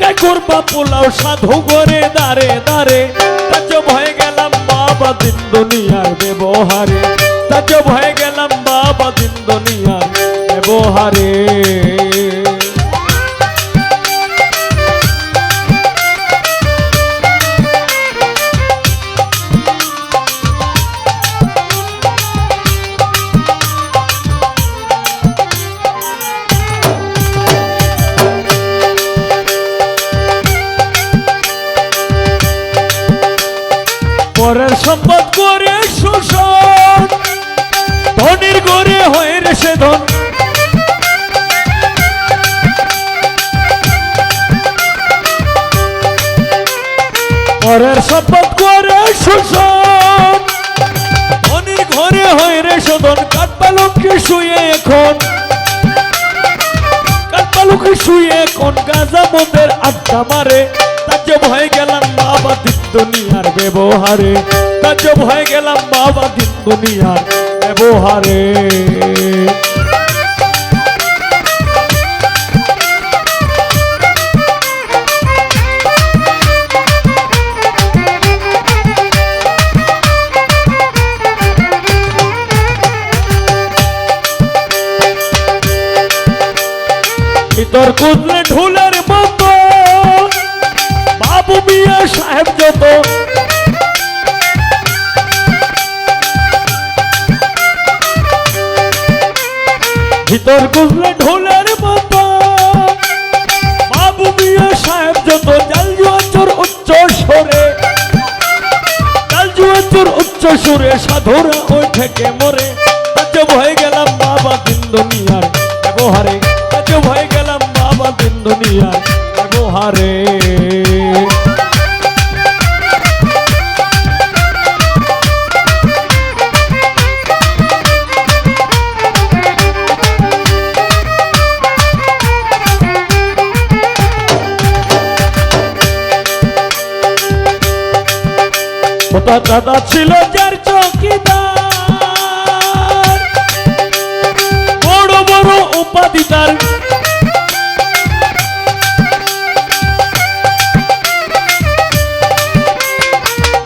রেখে করবা পোলাও সাধু করে দাঁড়ে দাঁড়ে। তাজব হয়ে গেলাম বাবা দিন দুনিয়ার ব্যবহারে তাজব হয়ে গেলাম বাবা দিন দুনিয়ার ব্যবহারে। পরের সম্পদ করে শোষণ। ধনির গড়ে হয়ে রে সে ধন। পরের সম্পদ করে শোষণ। ধনির ঘরে হয়ে রে শোধন কাঠপালকে শুয়ে এখন। কাঠপালকে শুয়ে এখন। গাজা মদের আড্ডা মারে। তাজ্জব হয়ে গেলাম বাবা দিন দুনিয়ার ব্যবহারে তাজ্জব হয়ে গেলাম বাবা দিন দুনিয়ার ব্যবহারে। ভিতর কুদলে ঢুলের ভিতর কুদলে ঢোলের মতো বাবু মিয়া সাহেব যত জাল জুয়াচর উচ্চ সরে, জাল জুয়াচর উচ্চ সুরে সাধুরা ওই থেকে মরে। আজব হয়ে গেলাম বাবা দিন ওটা দাদা ছিল যার চকিদার। বড় বড় উপাধি তার।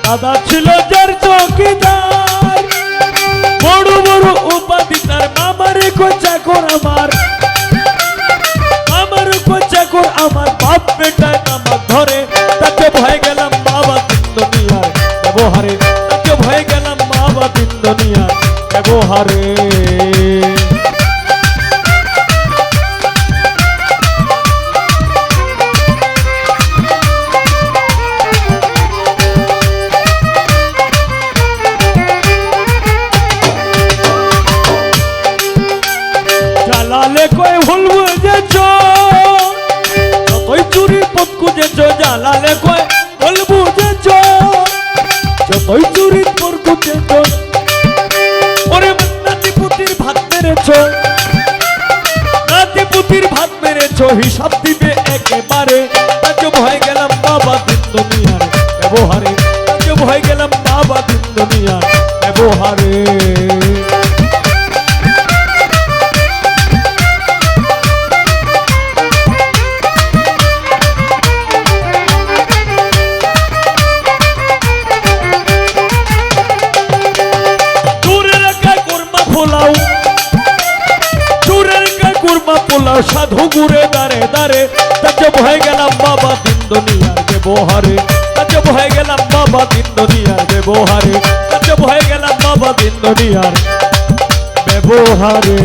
দাদা ছিল যার চকিদার। বড় বড় উপাধি তার। মামারে কোচা কর আমার আমার। দুনিয়ার ব্যবহারে জ্বালালে কয় ভুল বুঝেছ যতই চুরি পথ খুঁজেছ জ্বালালে কয় ভুল বুঝেছ যতই চুরি পর খুঁজেছ মেরেছ নাতি পুতির ভাত মেরেছো, হিসাব দিবে একেবারে। তাকে ভয় গেলাম বাবা দিন দুনিয়ার ব্যবহারে তাকে ভয় গেলাম বাবা দিন দুনিয়ার ব্যবহারে। পোলাও সাধু গুরে দাঁড়ে দাঁড়ে তাকে ভয় গেলাম বাবা দিন দুনিয়ার ব্যবহারে। তাকে ভয় গেলাম বাবা দিন দুনিয়ার ব্যবহারে। তাকে ভয় গেলাম বাবা দিন দুনিয়ার ব্যবহারে।